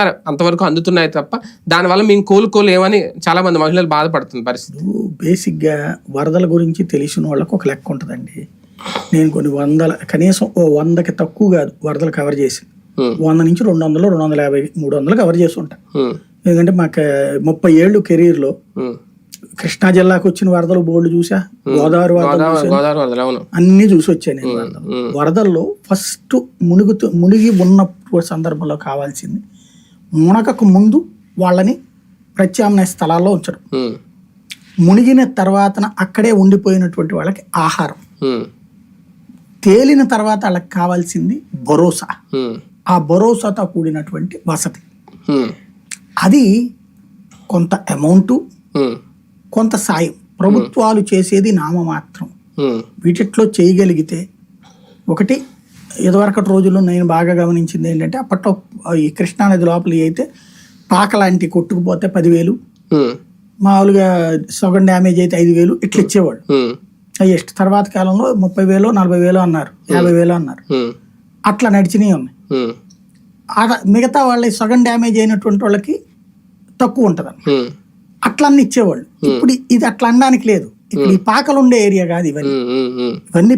అంతవరకు అందుతున్నాయి తప్ప దానివల్ల మేము కోలుకోలేమని చాలా మంది మహిళలు బాధపడుతుంది పరిస్థితి. బేసిక్గా వరదల గురించి తెలిసిన వాళ్ళకి ఒక లెక్క ఉంటుందండి. నేను కొన్ని వందల కనీసం ఓ వందకి తక్కువ కాదు వరదలు కవర్ చేసి. వంద నుంచి రెండు వందలు రెండు వందల యాభై మూడు వందలు కవర్ చేసి ఉంటా. ఎందుకంటే మాకు ముప్పై ఏళ్ళు కెరీర్లో. కృష్ణా జిల్లాకు వచ్చిన వరదలు బోర్డు చూసా? గోదావరి వరదలు అన్ని చూసి వచ్చాను నేను వరదల్లో ఫస్ట్ మునుగుతూ మునిగి ఉన్న సందర్భంలో కావాల్సింది మునగకు ముందు వాళ్ళని ప్రత్యామ్నాయ స్థలాల్లో ఉంచడం. మునిగిన తర్వాతన అక్కడే ఉండిపోయినటువంటి వాళ్ళకి ఆహారం. తేలిన తర్వాత వాళ్ళకి కావాల్సింది భరోసా. ఆ భరోసాతో కూడినటువంటి వసతి. అది కొంత అమౌంట్ కొంత సాయం. ప్రభుత్వాలు చేసేది నామమాత్రం. వీటిట్లో చేయగలిగితే ఒకటి ఇదివరకటి రోజుల్లో నేను బాగా గమనించింది ఏంటంటే అప్పట్లో ఈ కృష్ణానది లోపల అయితే పాక లాంటి కొట్టుకుపోతే పదివేలు మామూలుగా సగం డ్యామేజ్ అయితే ఐదు వేలు ఇట్లా ఇచ్చేవాడు హైయెస్ట్ తర్వాత కాలంలో ముప్పై వేలు నలభై వేలు అన్నారు యాభై వేలు అన్నారు. అట్లా నడిచినవి ఉన్నాయి. మిగతా వాళ్ళ సగం డ్యామేజ్ అయినటువంటి వాళ్ళకి తక్కువ ఉంటుంది ఉమ్, అట్లా అన్ని ఇచ్చేవాళ్ళు. ఇప్పుడు ఇది అట్లా అనడానికి లేదు. ఇక్కడ ఈ పాకలు ఉండే ఏరియా కాదు ఇవన్నీ. ఇవన్నీ